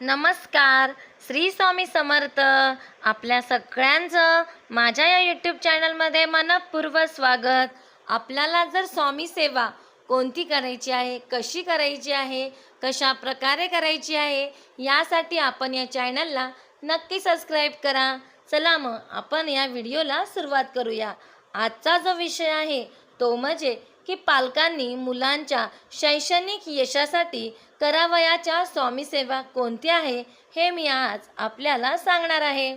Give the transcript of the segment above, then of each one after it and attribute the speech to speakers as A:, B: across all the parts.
A: नमस्कार. श्री स्वामी समर्थ. आपल्या सगळ्यांचं माझ्या या यूट्यूब चॅनलमध्ये मनपूर्व स्वागत. आपल्याला जर स्वामी सेवा कोणती करायची आहे कशी करायची आहे कशा प्रकारे करायची आहे यासाठी आपण या चॅनलला नक्की सबस्क्राईब करा. चला मग आपण या व्हिडिओला सुरुवात करूया. आजचा जो विषय आहे तो म्हणजे की पालकांनी मुलांच्या शैक्षणिक यशासाठी करावयाच्या स्वामीसेवा कोणती कोणत्या आहे हे मी आज आपल्याला सांगणार आहे.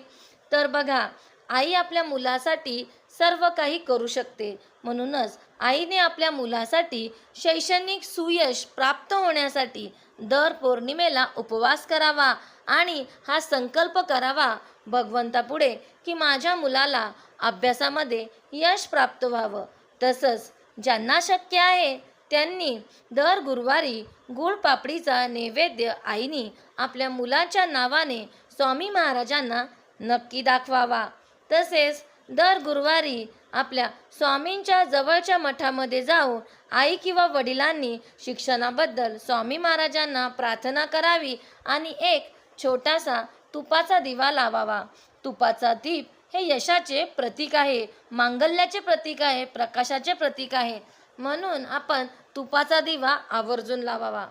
A: तर बघा आई आपल्या मुलासाठी सर्व काही करू शकते. म्हणूनच आईने आपल्या मुलासाठी शैक्षणिक सुयश प्राप्त होण्यासाठी दर पौर्णिमेला उपवास करावा आणि हा संकल्प करावा. भगवंतापुढे की माझ्या मुलाला अभ्यासामध्ये यश प्राप्त व्हावं. तसंच ज्यांना शक्य आहे त्यांनी दर गुरुवारी गुळ पापडीचा नैवेद्य आईनी आपल्या मुलाच्या नावाने स्वामी महाराजांना नक्की दाखवावा. तसेच दर गुरुवारी आपल्या स्वामींच्या जवळच्या मठामध्ये जाऊन आई किंवा वडिलांनी शिक्षणाबद्दल स्वामी महाराजांना प्रार्थना करावी आणि एक छोटासा तुपाचा दिवा लावावा. तुपाचा दीप हे यशाचे प्रतीक आहे मांगल्याचे प्रतीक आहे प्रकाशाचे प्रतीक आहे. म्हणून आपण तुपाचा दिवा आवर्जून लावावा.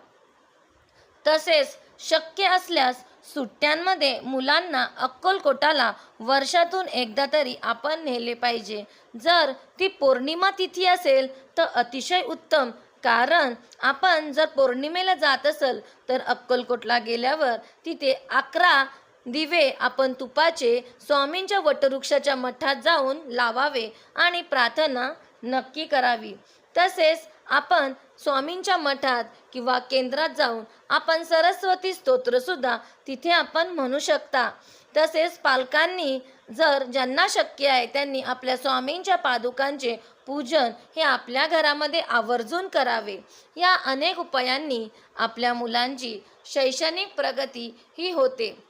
A: तसेच शक्य असल्यास सुट्ट्यांमध्ये मुलांना अक्कलकोटाला वर्षातून एकदा तरी आपण नेले पाहिजे. जर ती पौर्णिमा तिथी असेल तर अतिशय उत्तम कारण आपण जर पौर्णिमेला जात असेल तर अक्कलकोटला गेल्यावर तिथे अकरा दिवे आपण तुपाचे स्वामींच्या वटवृक्षाच्या मठात जाऊन लावावे आणि प्रार्थना नक्की करावी. तसेच आपण स्वामींच्या मठात किंवा केंद्रात जाऊन आपण सरस्वती स्तोत्रसुद्धा तिथे आपण म्हणू शकता. तसेच पालकांनी जर ज्यांना शक्य आहे त्यांनी आपल्या स्वामींच्या पादुकांचे पूजन हे आपल्या घरामध्ये आवर्जून करावे. या अनेक उपायांनी आपल्या मुलांची शैक्षणिक प्रगती ही होते.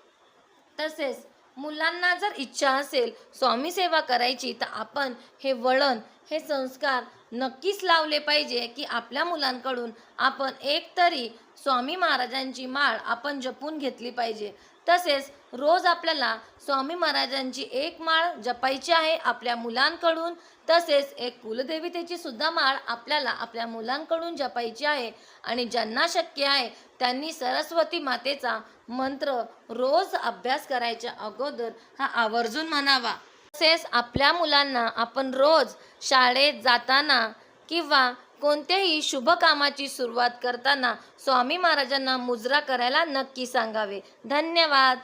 A: तसेच मुलांना जर इच्छा असेल स्वामी सेवा करायची तर आपण हे वळण हे संस्कार नक्कीच लावले पाहिजे की आपल्या मुलांकडून आपण एक तरी स्वामी महाराजांची माळ आपण जपून घेतली पाहिजे. तसेच रोज आपल्याला स्वामी महाराजांची एक माळ जपायची आहे आपल्या मुलांकडून. तसेच एक कुलदेवतेची सुद्धा माळ आपल्याला आपल्या मुलांकडून जपायची आहे. आणि ज्यांना शक्य आहे त्यांनी सरस्वती मातेचा मंत्र रोज अभ्यास करायच्या अगोदर हा आवर्जून म्हणावा. तसेच आपल्या मुलांना आपण रोज शाळेत जाताना किंवा कोणत्याही शुभ कामाची सुरुवात करताना स्वामी महाराजांना मुजरा करायला नक्की सांगावे. धन्यवाद.